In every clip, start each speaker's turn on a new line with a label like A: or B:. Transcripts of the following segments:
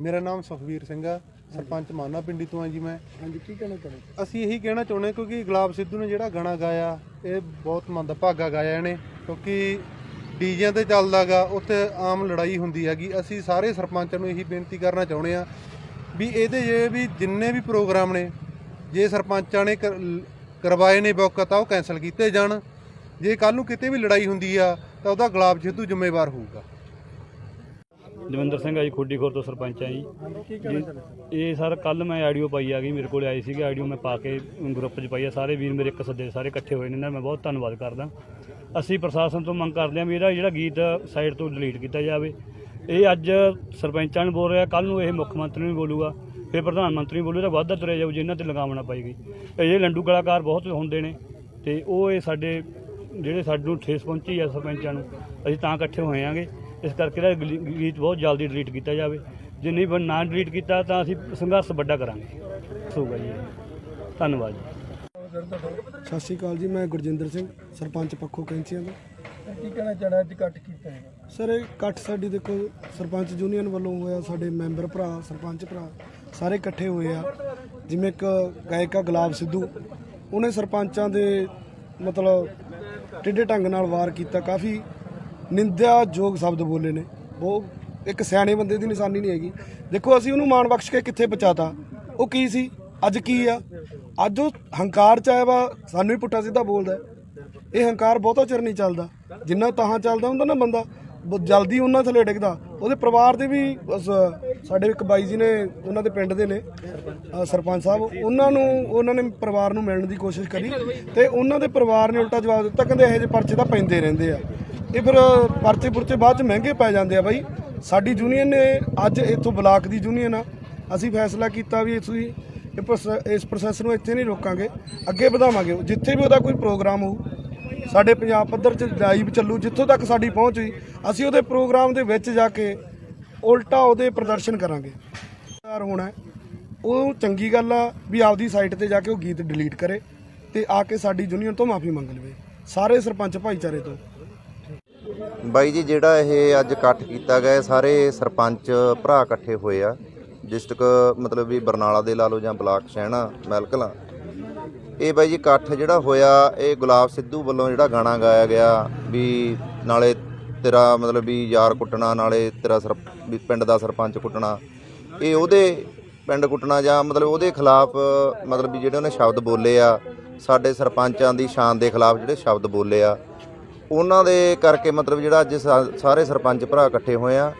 A: ਮੇਰਾ ਨਾਮ ਸੁਖਵੀਰ ਸਿੰਘ ਆ ਸਰਪੰਚ ਮਾਨਾ ਪਿੰਡੀ ਤੋਂ ਆ ਜੀ ਮੈਂ।
B: ਹਾਂਜੀ ਕੀ ਕਹਿਣਾ ਚਾਹੁੰਦੇ
A: ਅਸੀਂ ਇਹੀ ਕਹਿਣਾ ਚਾਹੁੰਦੇ ਕਿਉਂਕਿ ਗੁਲਾਬ ਸਿੱਧੂ ਨੇ ਜਿਹੜਾ ਗਾਣਾ ਗਾਇਆ ਇਹ ਬਹੁਤ ਮੰਦਭਾਗਾ ਗਾਇਆ ਇਹਨੇ ਕਿਉਂਕਿ ਡੀਜਿਆਂ ਤੇ ਚੱਲਦਾਗਾ ਉੱਥੇ ਆਮ ਲੜਾਈ ਹੁੰਦੀ ਹੈਗੀ। ਅਸੀਂ ਸਾਰੇ ਸਰਪੰਚਾਂ ਨੂੰ ਇਹੀ ਬੇਨਤੀ ਕਰਨਾ ਚਾਹੁੰਦੇ ਆ ਵੀ ਇਹਦੇ ਜੇ ਵੀ ਜਿੰਨੇ ਵੀ ਪ੍ਰੋਗਰਾਮ ਨੇ ਜੇ ਸਰਪੰਚਾਂ ਨੇ ਕਰ- ਲ- ਕਰਵਾਏ ਨੇ ਬੁੱਕ ਤਾਂ ਉਹ ਕੈਨਸਲ ਕੀਤੇ ਜਾਣ। ਜੇ ਕੱਲ ਨੂੰ ਕਿਤੇ ਵੀ ਲੜਾਈ ਹੁੰਦੀ ਆ ਤਾਂ ਉਹਦਾ ਗੁਲਾਬ ਸਿੱਧੂ ਜ਼ਿੰਮੇਵਾਰ ਹੋਊਗਾ।
C: ਦਵਿੰਦਰ ਸਿੰਘ ਆ ਜੀ ਖੋਡੀ ਖੋਰ ਤੋਂ ਸਰਪੰਚ ਆ ਜੀ।
B: ਕੀ ਕਹਿਣਾ ਚਾਹੁੰਦੇ
C: ਇਹ ਸਰ ਕੱਲ ਮੈਂ ਆਡੀਓ ਪਾਈ ਆ ਗਈ ਮੇਰੇ ਕੋਲ ਆਈ ਸੀਗੀ ਆਡੀਓ ਮੈਂ ਪਾ ਕੇ ਗਰੁੱਪ 'ਚ ਪਾਈ ਆ। ਸਾਰੇ ਵੀਰ ਮੇਰੇ ਇੱਕ ਸੱਦੇ ਸਾਰੇ ਇਕੱਠੇ ਹੋਏ ਨੇ ਇਹਨਾਂ ਦਾ ਮੈਂ ਬਹੁਤ ਧੰਨਵਾਦ ਕਰਦਾ। ਅਸੀਂ ਪ੍ਰਸ਼ਾਸਨ ਤੋਂ ਮੰਗ ਕਰਦੇ ਹਾਂ ਵੀ ਇਹਦਾ ਜਿਹੜਾ ਗੀਤ ਸਾਈਡ ਤੋਂ ਡਿਲੀਟ ਕੀਤਾ ਜਾਵੇ। ਇਹ ਅੱਜ ਸਰਪੰਚਾਂ ਨੂੰ ਬੋਲ ਰਿਹਾ ਕੱਲ ਨੂੰ ਇਹ ਮੁੱਖ ਮੰਤਰੀ ਨੂੰ ਬੋਲੂਗਾ ਫਿਰ ਪ੍ਰਧਾਨ ਮੰਤਰੀ ਨੂੰ ਬੋਲੂਗਾ ਵਾਧਾ ਤੁਰਿਆ ਜਾਊ ਜਿਨ੍ਹਾਂ ਤੇ ਲਗਾਮ ਨਾ ਪਾਈ ਗਈ। ਇਹ ਲੰਡੂ ਕਲਾਕਾਰ ਬਹੁਤ ਹੁੰਦੇ ਨੇ ਤੇ ਉਹ ਇਹ ਸਾਡੇ ਜਿਹੜੇ ਸਾਨੂੰ ਠੇਸ ਪਹੁੰਚੀ ਆ ਸਰਪੰਚਾਂ ਨੂੰ ਅਸੀਂ ਤਾਂ ਇਕੱਠੇ ਹੋਏ ਆਂਗੇ। ਇਸ ਕਰਕੇ ਇਹਦਾ ਗਲੀ- ਗੀਤ ਬਹੁਤ ਜਲਦੀ ਡਿਲੀਟ ਕੀਤਾ ਜਾਵੇ। ਜੇ ਨਹੀਂ ਬਣ- ਨਾ ਡਿਲੀਟ ਕੀਤਾ ਤਾਂ ਅਸੀਂ ਸੰਘਰਸ਼ ਵੱਡਾ ਕਰਾਂਗੇ। ਹੋਊਗਾ ਜੀ ਧੰਨਵਾਦ ਜੀ।
B: ਸਤਿ ਸ਼੍ਰੀ ਅਕਾਲ ਜੀ ਮੈਂ ਗੁਰਜਿੰਦਰ ਸਿੰਘ ਸਰਪੰਚ ਪੱਖੋ ਕੈਂਚੀਆਂ ਦਾ ਕੀ ਕਹਿਣਾ ਚਾਹਣਾ ਅੱਜ ਇਕੱਠ ਕੀਤਾ ਸਰ ਇਹ ਇਕੱਠ ਸਾਡੀ ਦੇਖੋ ਸਰਪੰਚ ਯੂਨੀਅਨ ਵੱਲੋਂ ਹੋਇਆ ਸਾਡੇ ਮੈਂਬਰ ਭਰਾ ਸਰਪੰਚ ਭਰਾ ਸਾਰੇ ਇਕੱਠੇ ਹੋਏ ਆ। ਜਿਵੇਂ ਇੱਕ ਗਾਇਕਾ ਗੁਲਾਬ ਸਿੱਧੂ ਉਹਨੇ ਸਰਪੰਚਾਂ ਦੇ ਮਤਲਬ ਟਿੱਡੇ ਢੰਗ ਨਾਲ ਵਾਰ ਕੀਤਾ। ਕਾਫੀ ਨਿੰਦਿਆਯੋਗ ਸ਼ਬਦ ਬੋਲੇ ਨੇ। ਉਹ ਇੱਕ ਸਿਆਣੇ ਬੰਦੇ ਦੀ ਨਿਸ਼ਾਨੀ ਨਹੀਂ ਹੈਗੀ। ਦੇਖੋ, ਅਸੀਂ ਉਹਨੂੰ ਮਾਣ ਬਖਸ਼ ਕੇ ਕਿੱਥੇ ਪਹੁੰਚਾਤਾ? ਉਹ ਕੀ ਸੀ? ਅੱਜ ਕੀ ਆ? ਅੱਜ ਉਹ ਹੰਕਾਰ ਚ ਆਇਆ ਵਾ, ਸਾਨੂੰ ਹੀ ਪੁੱਠਾ ਸਿੱਧਾ ਬੋਲਦਾ ਇਹ ਹੰਕਾਰ ਬਹੁਤਾ ਚਿਰ ਨਹੀਂ ਚੱਲਦਾ। ਜਿੰਨਾ ਤਾਹਾਂ ਚੱਲਦਾ ਹੁੰਦਾ ਨਾ ਬੰਦਾ ਜਲਦੀ ਉਹਨਾਂ ਥੱਲੇ ਡਿੱਗਦਾ। ਉਹਦੇ ਪਰਿਵਾਰ ਦੇ ਵੀ ਸਾਡੇ ਇੱਕ ਬਾਈ ਜੀ ਨੇ, ਉਹਨਾਂ ਦੇ ਪਿੰਡ ਦੇ ਨੇ ਸਰਪੰਚ ਸਾਹਿਬ, ਉਹਨਾਂ ਨੂੰ, ਉਹਨਾਂ ਨੇ ਪਰਿਵਾਰ ਨੂੰ ਮਿਲਣ ਦੀ ਕੋਸ਼ਿਸ਼ ਕਰੀ ਤੇ ਉਹਨਾਂ ਦੇ ਪਰਿਵਾਰ ਨੇ ਉਲਟਾ ਜਵਾਬ ਦਿੱਤਾ, ਕਹਿੰਦੇ ਇਹੋ ਜਿਹੇ ਪਰਚੇ ਤਾਂ ਪੈਂਦੇ ਰਹਿੰਦੇ ਆ। ਇਹ ਫਿਰ ਪਰਚੇ ਪੁਰਚੇ ਬਾਅਦ ਚ ਮਹਿੰਗੇ ਪੈ ਜਾਂਦੇ ਆ ਬਾਈ। ਸਾਡੀ ਯੂਨੀਅਨ ਨੇ ਅੱਜ ਇੱਥੋਂ ਬਲਾਕ ਦੀ ਯੂਨੀਅਨ ਆ। ਅਸੀਂ ਫੈਸਲਾ ਕੀਤਾ ਵੀ ਅਸੀਂ ਇਹ ਪ੍ਰੋਸੈ- ਇਸ ਪ੍ਰੋਸੈਸ ਨੂੰ ਇੱਥੇ ਨਹੀਂ ਰੋਕਾਂਗੇ। ਅੱਗੇ ਵਧਾਵਾਂਗੇ। ਜਿੱਥੇ ਵੀ ਉਹਦਾ ਕੋਈ ਪ੍ਰੋਗਰਾਮ ਹੋਊ, ਸਾਡੇ ਪੰਜਾਬ ਪੱਧਰ 'ਚ ਲਾਈਵ ਚੱਲੂ, ਜਿੱਥੋਂ ਤੱਕ ਸਾਡੀ ਪਹੁੰਚ ਹੋਈ, ਅਸੀਂ ਉਹਦੇ ਪ੍ਰੋਗਰਾਮ ਦੇ ਵਿੱਚ ਜਾ ਕੇ ਉਲਟਾ ਉਹਦੇ ਪ੍ਰਦਰਸ਼ਨ ਕਰਾਂਗੇ। ਤਿਆਰ ਹੋਣਾ ਹੈ। ਉਹ ਚੰਗੀ ਗੱਲ ਆ ਵੀ ਆਪਦੀ ਸਾਈਟ ਤੇ ਜਾ ਕੇ ਉਹ ਗੀਤ ਡਿਲੀਟ ਕਰੇ ਤੇ ਆ ਕੇ ਸਾਡੀ ਯੂਨੀਅਨ ਤੋਂ ਮਾਫੀ ਮੰਗ ਲਵੇ। ਸਾਰੇ ਸਰਪੰਚ ਭਾਈਚਾਰੇ ਤੋਂ।
D: ਬਾਈ ਜੀ, ਜਿਹੜਾ ਇਹ ਅੱਜ ਇਕੱਠ ਕੀਤਾ ਗਿਆ, ਇਹ ਸਾਰੇ ਸਰਪੰਚ ਭਰਾ ਇਕੱਠੇ ਹੋਏ ਆ। ਡਿਸਟ੍ਰਿਕਟ ਮਤਲਬ ਵੀ ਬਰਨਾਲਾ ਦੇ ਲਾ ਲਓ ਜਾਂ ਬਲਾਕ ਸ਼ਹਿਣਾ ਮੈਲਕਲਾਂ ਇਹ ਬਾਈ ਜੀ, ਇਕੱਠ ਜਿਹੜਾ ਹੋਇਆ, ਇਹ ਗੁਲਾਬ ਸਿੱਧੂ ਵੱਲੋਂ ਜਿਹੜਾ ਗਾਣਾ ਗਾਇਆ ਗਿਆ ਵੀ ਨਾਲੇ ਤੇਰਾ ਮਤਲਬ ਵੀ ਯਾਰ ਕੁੱਟਣਾ, ਨਾਲੇ ਤੇਰਾ ਸਰ, ਵੀ ਪਿੰਡ ਦਾ ਸਰਪੰਚ ਕੁੱਟਣਾ। ਇਹ ਉਹਦੇ ਪਿੰਡ ਕੁੱਟਣਾ ਜਾਂ ਮਤਲਬ ਉਹਦੇ ਖਿਲਾਫ ਮਤਲਬ ਵੀ ਜਿਹੜੇ ਉਹਨੇ ਸ਼ਬਦ ਬੋਲੇ ਆ, ਸਾਡੇ ਸਰਪੰਚਾਂ ਦੀ ਸ਼ਾਨ ਦੇ ਖਿਲਾਫ ਜਿਹੜੇ ਸ਼ਬਦ ਬੋਲੇ ਆ ਉਹਨਾਂ ਦੇ ਕਰਕੇ ਮਤਲਬ ਜਿਹੜਾ ਅੱਜ ਸਾ- ਸਾਰੇ ਸਰਪੰਚ ਭਰਾ ਇਕੱਠੇ ਹੋਏ ਆ।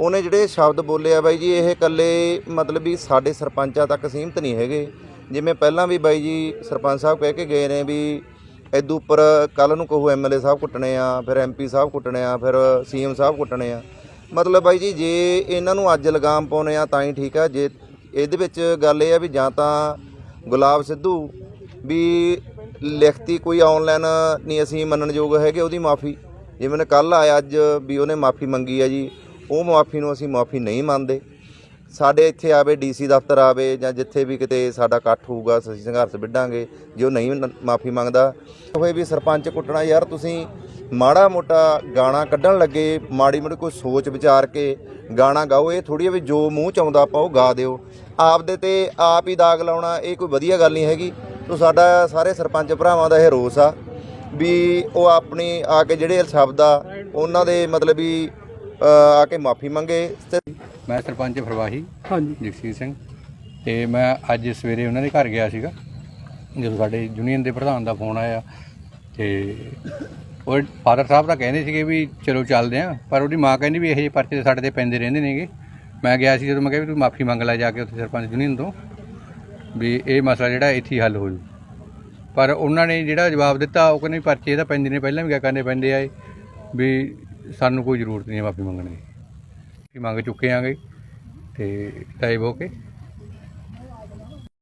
D: ਉਹਨੇ ਜਿਹੜੇ ਸ਼ਬਦ ਬੋਲੇ ਆ ਬਾਈ ਜੀ, ਇਹ ਇਕੱਲੇ ਮਤਲਬ ਵੀ ਸਾਡੇ ਸਰਪੰਚਾਂ ਤੱਕ ਸੀਮਤ ਨਹੀਂ ਹੈਗੇ। ਜਿਵੇਂ ਪਹਿਲਾਂ ਵੀ ਬਾਈ ਜੀ ਸਰਪੰਚ ਸਾਹਿਬ ਕਹਿ ਕੇ ਗਏ ਨੇ ਵੀ ਇਦੋਂ ਉੱਪਰ ਕੱਲ ਨੂੰ ਕਹੋ ਐਮਐਲਏ ਸਾਹਿਬ ਕੁੱਟਣੇ ਆ, ਫਿਰ ਐਮਪੀ ਸਾਹਿਬ ਕੁੱਟਣੇ ਆ, ਫਿਰ ਸੀਐਮ ਸਾਹਿਬ ਕੁੱਟਣੇ ਆ। ਮਤਲਬ ਬਾਈ ਜੀ, ਜੇ ਇਹਨਾਂ ਨੂੰ ਅੱਜ ਲਗਾਮ ਪਾਉਣੇ ਆ ਤਾਂ ਹੀ ਠੀਕ ਆ। ਜੇ ਇਹਦੇ ਵਿੱਚ ਗੱਲ ਇਹ ਆ ਵੀ ਜਾਂ ਤਾਂ ਗੁਲਾਬ ਸਿੱਧੂ ਵੀ ਲਿਖਤੀ ਕੋਈ ਆਨਲਾਈਨ ਨਹੀਂ ਅਸੀਂ ਮੰਨਣਯੋਗ ਹੈਗੇ, ਉਹਦੀ ਮਾਫੀ। ਜਿਵੇਂ ਨੇ ਕੱਲ ਆਇਆ ਅੱਜ ਵੀ ਉਹਨੇ ਮਾਫੀ ਮੰਗੀ ਆ ਜੀ, ਉਹ ਮਾਫੀ ਨੂੰ ਅਸੀਂ ਮਾਫੀ ਨਹੀਂ ਮੰਨਦੇ। ਸਾਡੇ ਇੱਥੇ ਆਵੇ ਡੀਸੀ ਦਫ਼ਤਰ ਆਵੇ ਜਾਂ ਜਿੱਥੇ ਵੀ ਕਿਤੇ ਸਾਡਾ ਇਕੱਠ ਹੋਊਗਾ, ਅਸੀਂ ਸੰਘਰਸ਼ ਵਿੱਢਾਂਗੇ, ਜੇ ਉਹ ਨਹੀਂ ਮਾਫੀ ਮੰਗਦਾ। ਹੋਏ ਵੀ ਸਰਪੰਚ ਕੁੱਟਣਾ, ਯਾਰ ਤੁਸੀਂ ਮਾੜਾ ਮੋਟਾ ਗਾਣਾ ਕੱਢਣ ਲੱਗੇ, ਮਾੜੀ ਮੋਟੀ ਕੋਈ ਸੋਚ ਵਿਚਾਰ ਕੇ ਗਾਣਾ ਗਾਓ, ਇਹ ਥੋੜੀ ਵੀ ਜੋ ਮੂੰਹ ਚ ਆਉਂਦਾ ਆਪਾਂ ਉਹ ਗਾ ਦਿਓ। ਆਪ ਦੇ ਤੇ ਆਪ ਹੀ ਦਾਗ ਲਾਉਣਾ, ਇਹ ਕੋਈ ਵਧੀਆ ਗੱਲ ਨਹੀਂ ਹੈਗੀ। ਸੋ ਸਾਡਾ ਸਾਰੇ ਸਰਪੰਚ ਭਰਾਵਾਂ ਦਾ ਇਹ ਰੋਸ ਆ ਵੀ ਉਹ ਆਪਣੀ ਆ ਕੇ ਜਿਹੜੇ ਸ਼ਬਦ ਆ ਉਹਨਾਂ ਦੇ ਮਤਲਬ ਵੀ ਆ ਕੇ ਮਾਫੀ ਮੰਗੇ। ਤੇ
E: ਮੈਂ ਸਰਪੰਚ ਫਰਵਾਹੀ
B: ਹਾਂਜੀ।
E: ਜਗਸੀਰ ਸਿੰਘ। ਤੇ ਮੈਂ ਅੱਜ ਸਵੇਰੇ ਉਹਨਾਂ ਦੇ ਘਰ ਗਿਆ ਸੀਗਾ ਜਦੋਂ ਸਾਡੇ ਯੂਨੀਅਨ ਦੇ ਪ੍ਰਧਾਨ ਦਾ ਫੋਨ ਆਇਆ। ਤੇ ਉਹ ਫਾਦਰ ਸਾਹਿਬ ਤਾਂ ਕਹਿੰਦੇ ਸੀਗੇ ਵੀ ਚਲੋ ਚੱਲਦੇ ਆਂ ਪਰ ਉਹਦੀ ਮਾਂ ਕਹਿੰਦੀ ਵੀ ਇਹੋ ਜਿਹੇ ਪਰਚੇ ਤਾਂ ਸਾਡੇ ਤੇ ਪੈਂਦੇ ਰਹਿੰਦੇ ਨੇਗੇ। ਮੈਂ ਗਿਆ ਸੀ ਜਦੋਂ ਮੈਂ ਕਿਹਾ ਵੀ ਤੂੰ ਮਾਫੀ ਮੰਗ ਲੈ ਜਾ ਕੇ ਉੱਥੇ ਸਰਪੰਚ ਯੂਨੀਅਨ ਤੋਂ। ਵੀ ਇਹ ਮਸਲਾ ਜਿਹੜਾ ਇੱਥੇ ਹੀ ਹੱਲ ਹੋ ਜੂ। ਪਰ ਉਹਨਾਂ ਨੇ ਜਿਹੜਾ ਜਵਾਬ ਦਿੱਤਾ, ਉਹ ਕਹਿੰਦੇ ਪਰਚੇ ਤਾਂ ਪੈਂਦੇ ਨੇ, ਪਹਿਲਾਂ ਵੀ ਕਿਆ ਕਰਨੇ ਪੈਂਦੇ ਆਏ ਵੀ ਸਾਨੂੰ ਕੋਈ ਜ਼ਰੂਰਤ ਨਹੀਂ ਮਾਫੀ ਮੰਗਣ ਦੀ। ਮੰਗ ਚੁੱਕੇ ਆਂਗੇ ਤੇ ਟਾਈਪ ਹੋ ਕੇ